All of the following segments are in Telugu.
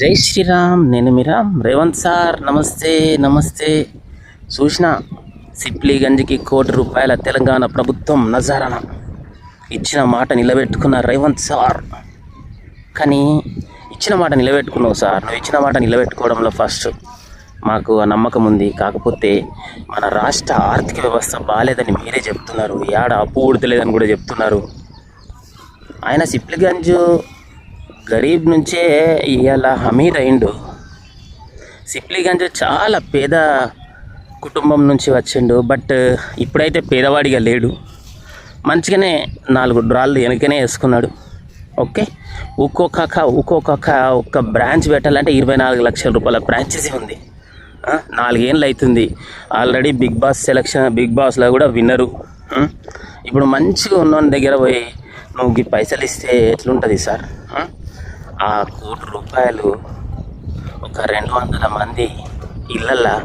జై శ్రీరామ్ నేను మీరామ్ రేవంత్ సార్ నమస్తే నమస్తే. చూసిన సిప్లీగంజ్కి కోటి రూపాయల తెలంగాణ ప్రభుత్వం నజారణ ఇచ్చిన మాట నిలబెట్టుకున్న రేవంత్ సార్. కానీ ఇచ్చిన మాట నిలబెట్టుకున్నావు సార్. నువ్వు ఇచ్చిన మాట నిలబెట్టుకోవడంలో ఫస్ట్ మాకు ఆ నమ్మకం ఉంది. కాకపోతే మన రాష్ట్ర ఆర్థిక వ్యవస్థ బాగాలేదని మీరే చెప్తున్నారు. ఏడ అప్పు ఉడతలేదని కూడా చెప్తున్నారు. ఆయన సిప్లిగంజ్ గరీబ్ నుంచే ఇవాళ హమీద్ అయిండు. సిప్లిగంజ్ చాలా పేద కుటుంబం నుంచి వచ్చిండు బట్ ఇప్పుడైతే పేదవాడిగా లేడు. మంచిగానే నాలుగు డ్రాళ్ళు వెనకనే వేసుకున్నాడు. ఓకే? ఒక్కొక్క ఒక్కొక్క ఒక్క బ్రాంచ్ పెట్టాలంటే ఇరవై నాలుగు లక్షల రూపాయల బ్రాంచెస్ ఉంది. నాలుగేళ్ళు అవుతుంది already Bigg Boss selection Bigg బాస్లో కూడా విన్నరు. ఇప్పుడు మంచిగా ఉన్న దగ్గర పోయి నువ్వు ఈ పైసలు ఇస్తే ఎట్లుంటుంది సార్? ఆ? కోటి రూపాయలు ఒక రెండు వందల మంది ఇళ్ళల్లో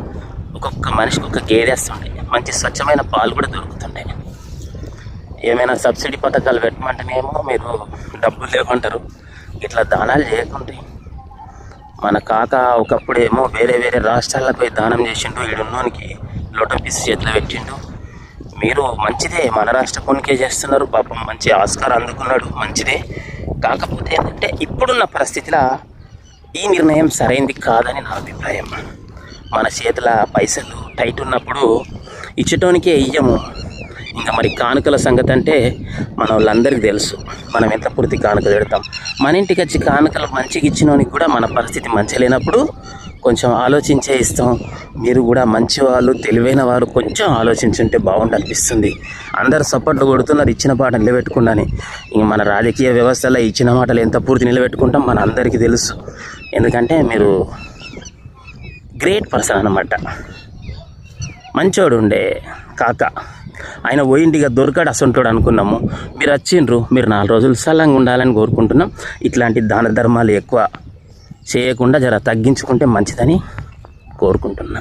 ఒక్కొక్క మనిషికి ఒక గేదేస్తుండే. మంచి స్వచ్ఛమైన పాలు కూడా దొరుకుతుండే. ఏమైనా సబ్సిడీ పథకాలు పెట్టమంటేనేమో మీరు డబ్బులు లేవంటారు ఇట్లా దానాలు చేయకుంటే మన కాక ఒకప్పుడేమో వేరే వేరే రాష్ట్రాలకు పోయి దానం చేసిండు. ఈడున్నోనికి లోటో పీస్ చేతిలో పెట్టిండు. మీరు మంచిదే. మన రాష్ట్ర కొనికే చేస్తున్నారు. పాపం మంచి ఆస్కార్ అందుకున్నాడు. మంచిదే. కాకపోతే ఏంటంటే ఇప్పుడున్న పరిస్థితిలో ఈ నిర్ణయం సరైనది కాదని నా అభిప్రాయం. మన చేతుల పైసలు టైట్ ఉన్నప్పుడు ఇచ్చటోనికే ఇయ్యము. ఇంకా మరి కానుకల సంగతి అంటే మన వాళ్ళందరికీ తెలుసు. మనం ఎంత పూర్తి కానుక పెడతాం? మన ఇంటికి వచ్చి కానుకలు మంచిగా ఇచ్చినోనికి కూడా మన పరిస్థితి మంచి లేనప్పుడు కొంచెం ఆలోచించే ఇస్తాం మీరు కూడా మంచి వాళ్ళు తెలివైన వారు కొంచెం ఆలోచించుంటే బాగుండు అనిపిస్తుంది అందరు సపోర్ట్లు కొడుతున్నారు ఇచ్చిన పాట నిలబెట్టుకుండాని. ఇంక మన రాజకీయ వ్యవస్థలో ఇచ్చిన మాటలు ఎంత పూర్తి నిలబెట్టుకుంటాం మన అందరికీ తెలుసు. ఎందుకంటే మీరు గ్రేట్ పర్సన్ అన్నమాట. మంచోడు ఉండే కాక. ఆయన పోయింటిగా దొరకడు అసంటోడు అనుకున్నాము. మీరు వచ్చిండ్రు మీరు నాలుగు రోజులు సలంగా ఉండాలని కోరుకుంటున్నాం. ఇట్లాంటి దాన ధర్మాలు ఎక్కువ. చేయకుండా జర తగ్గించుకుంటే మంచిదని కోరుకుంటున్నా.